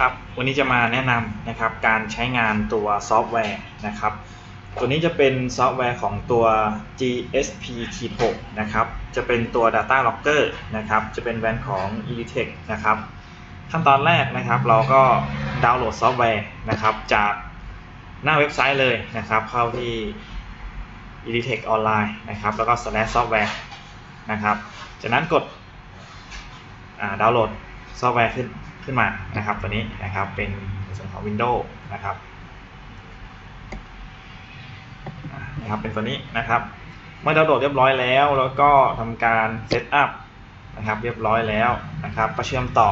ครับวันนี้จะมาแนะนำนะครับการใช้งานตัวซอฟต์แวร์นะครับ ตัวนี้จะเป็นซอฟต์แวร์ของตัว GSP 6นะครับ จะเป็นตัว Data Logger นะครับ จะเป็นแบรนด์ของ E-TECH นะครับ ขั้นตอนแรกนะครับ เราก็ดาวน์โหลดซอฟต์แวร์นะครับจากหน้าเว็บไซต์เลยนะครับ เข้าที่ E-TECH ออนไลน์นะครับ แล้วก็ slash software นะครับ จากนั้นกดดาวน์โหลดซอฟต์แวร์ขึ้น ขึ้นมานะครับตัวนี้นะครับเป็นในส่วนของ Windows นะครับนะครับเป็นตัวนี้นะครับ เมื่อดาวน์โหลดเรียบร้อยแล้ว แล้วก็ทำการเซตอัพนะครับเรียบร้อยแล้วนะครับก็เชื่อมต่อ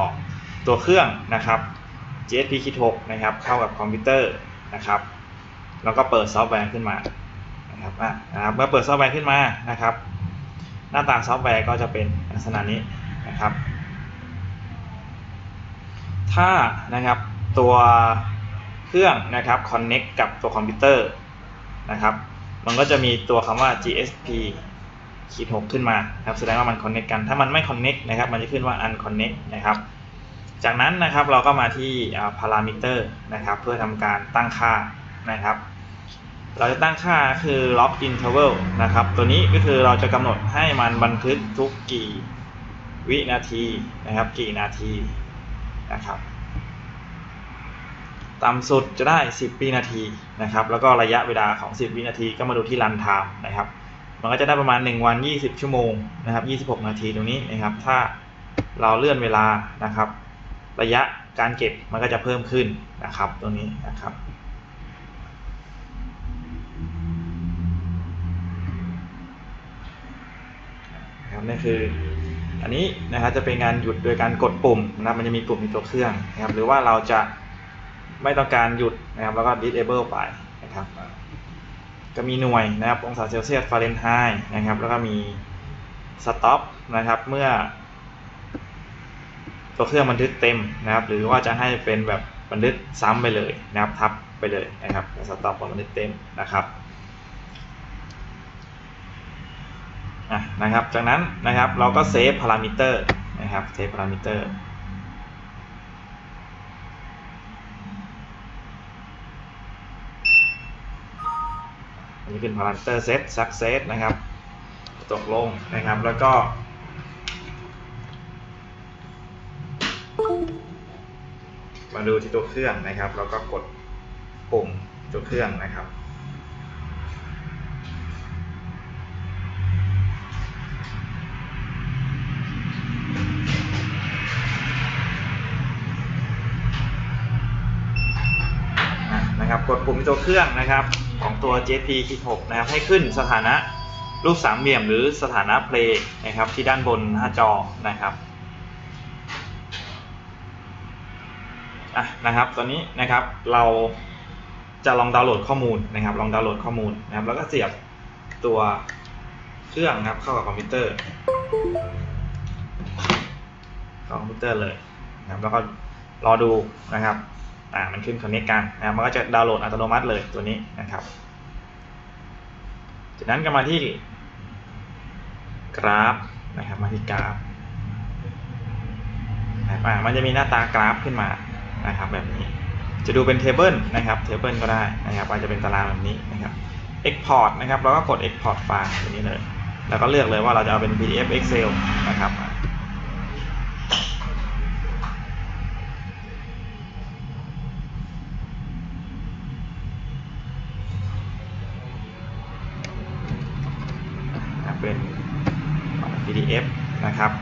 ตัวเครื่องนะครับ GSP Kit 6นะครับเข้ากับคอมพิวเตอร์นะครับ แล้วก็เปิดซอฟต์แวร์ขึ้นมานะครับอะนะครับเมื่อเปิดซอฟต์แวร์ขึ้นมานะครับ หน้าตาซอฟต์แวร์ก็จะเป็นลักษณะนี้นะครับ ถ้านะครับตัวเครื่องนะครับ connect กับตัวคอมพิวเตอร์นะครับมันก็จะมีตัวคำว่า GSP ขีด6ขึ้นมาครับแสดงว่ามัน connect กัน ถ้ามันไม่ connect นะครับ มันจะขึ้นว่า unconnect นะครับ จากนั้นนะครับเราก็มาที่อ่า parameter นะครับ เพื่อทำการตั้งค่านะครับ เราจะตั้งค่าคือ log interval นะครับ ตัวนี้ก็คือเราจะกำหนดให้มันบันทึกทุกกี่วินาทีนะครับ กี่นาที นะครับ ต่ำสุดจะได้ 10 วินาทีนะครับ แล้วก็ระยะเวลาของ 10 วินาทีก็มาดูที่ run time นะครับ มันก็จะได้ประมาณ 1 วัน 20 ชั่วโมงนะครับ 26 นาทีตรงนี้นะครับ ถ้าเราเลื่อนเวลานะครับ ระยะการเก็บมันก็จะเพิ่มขึ้นนะครับ ตรงนี้นะครับนะครับนี่คือ อันนี้นะครับจะเป็นการหยุดโดยการกดปุ่มนะครับมันจะมีปุ่มในตัวเครื่องนะครับหรือว่าเราจะไม่ต้องการหยุดนะครับแล้วก็ disable ไปนะครับก็มีหน่วยนะครับองศาเซลเซียสฟาเรนไฮต์นะครับแล้วก็มี stop นะครับเมื่อ ตัวเครื่องบันทึกเต็มนะครับ หรือว่าจะให้เป็นแบบบันทึกซ้ำไปเลยนะครับทับไปเลยนะครับสต็อปบันทึกเต็มนะครับ อะนะครับจากนั้นนะครับเราก็เซฟพารามิเตอร์นะครับเซฟพารามิเตอร์อันนี้เป็นพารามิเตอร์เซตซักเซสนะครับตกลงนะครับแล้วก็มาดูที่ตัวเครื่องนะครับ แล้วก็กดปุ่มตัวเครื่องนะครับ กดปุ่มตัวเครื่องนะครับของตัว JP Kit 6นะครับให้ขึ้นสถานะรูปสามเหลี่ยมหรือสถานะเพลย์นะครับที่ด้านบนหน้าจอนะครับอะนะครับตอนนี้นะครับเราจะลองดาวน์โหลดข้อมูลนะครับ ลองดาวน์โหลดข้อมูลนะครับ แล้วก็เสียบตัวเครื่องนะครับเข้ากับคอมพิวเตอร์เข้าคอมพิวเตอร์เลยนะครับแล้วก็รอดูนะครับ อ่ามันขึ้นคอนเนคกันนะครับมันก็จะดาวน์โหลดอัตโนมัติเลยตัวนี้นะครับจากนั้นก็มาที่กราฟนะครับมาที่กราฟนะครับอ่ามันจะมีหน้าตากราฟขึ้นมานะครับแบบนี้จะดูเป็นเทเบิลนะครับเทเบิลก็ได้นะครับอาจจะเป็นตารางแบบนี้นะครับ Export นะครับเราก็กด Export ไฟล์ตัวนี้เลย แล้วก็เลือกเลยว่าเราจะเอาเป็น PDF Excel นะครับ F นะครับ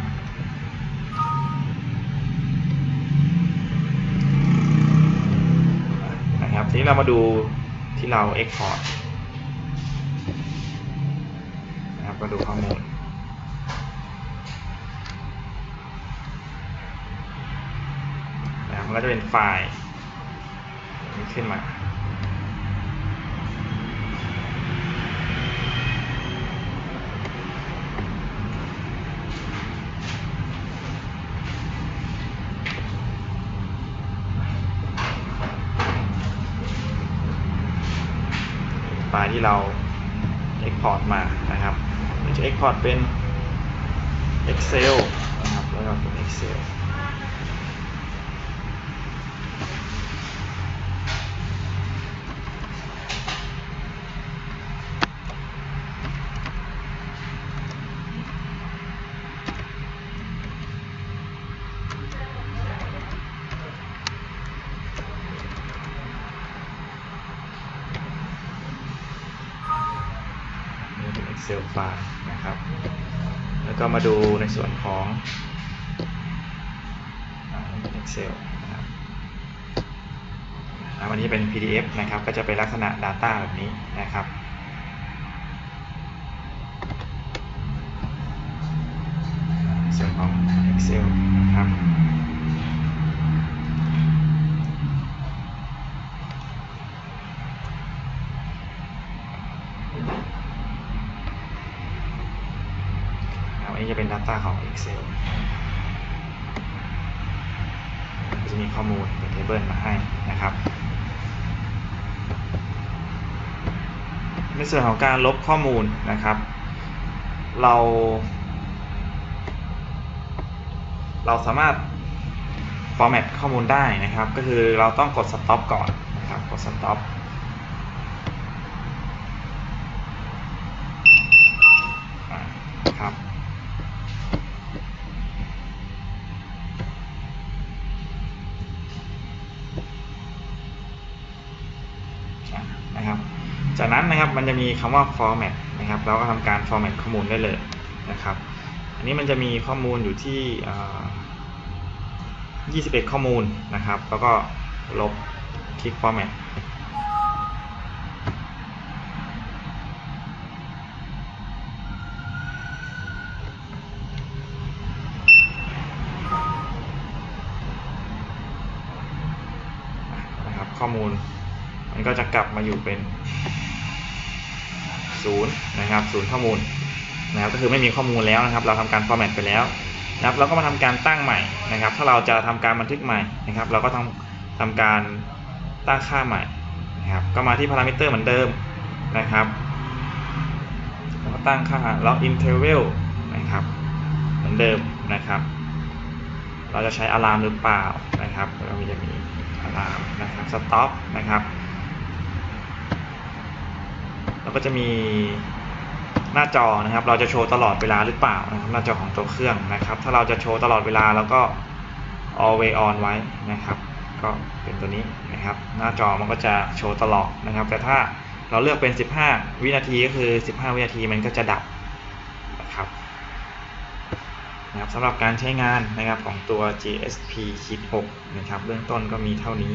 นะครับ ทีนี้เรามาดูที่เรา Export นะครับมาดูข้อมูลนะครับมันก็จะเป็นไฟล์ขึ้นมา ไฟล์ที่เรา Export มานะครับเราจะ Export เป็น Excel นะครับแล้วก็เป็น Excel Excel file นะครับ แล้วก็มาดูในส่วนของอ่า Excel นะครับวันนี้เป็น PDF นะครับ ก็จะเป็นลักษณะ Data แบบนี้นะครับ จะเป็น Data ของ Excel จะมีข้อมูลเป็น Table มาให้นะครับ ในส่วนของการลบข้อมูลนะครับ เรา เราสามารถ format ข้อมูลได้นะครับ ก็คือเราต้องกด stop ก่อนนะครับ กด stop อ่าครับ นะครับ จากนั้นนะครับมันจะมีคำว่า format นะครับเราก็ทำการ format ข้อมูลได้เลยนะครับ อันนี้มันจะมีข้อมูลอยู่ที่ 21 ข้อมูลนะครับ แล้วก็ลบคลิก format นะครับข้อมูล มันก็จะกลับมาอยู่เป็นศูนะครับศูนย์ข้อมูลนะครับก็คือไม่มีข้อมูลแล้วนะครับ เราทำการ format ไปแล้วนะครับเราก็มาทำการตั้งใหม่นะครับ ถ้าเราจะทำการบันทึกใหม่นะครับ เราก็ต้องทำการตั้งค่าใหม่นะครับ ก็มาที่ parameter เหมือนเดิมนะครับแล้วก็ตั้งค่า log interval นะครับ เหมือนเดิมนะครับ เราจะใช้อะลามหรือเปล่านะครับเราจะมีอะลามนะครับ stop นะครับ แล้วก็จะมีหน้าจอนะครับ เราจะโชว์ตลอดเวลาหรือเปล่านะครับหน้าจอของตัวเครื่องนะครับ ถ้าเราจะโชว์ตลอดเวลาแล้วก็ always on ไว้นะครับ ก็เป็นตัวนี้นะครับ หน้าจอมันก็จะโชว์ตลอดนะครับ แต่ถ้าเราเลือกเป็น 15 วินาทีก็คือ 15 วินาทีมันก็จะดับนะครับนะครับสำหรับการใช้งานนะครับของตัว GSP 6นะครับ เบื้องต้นก็มีเท่านี้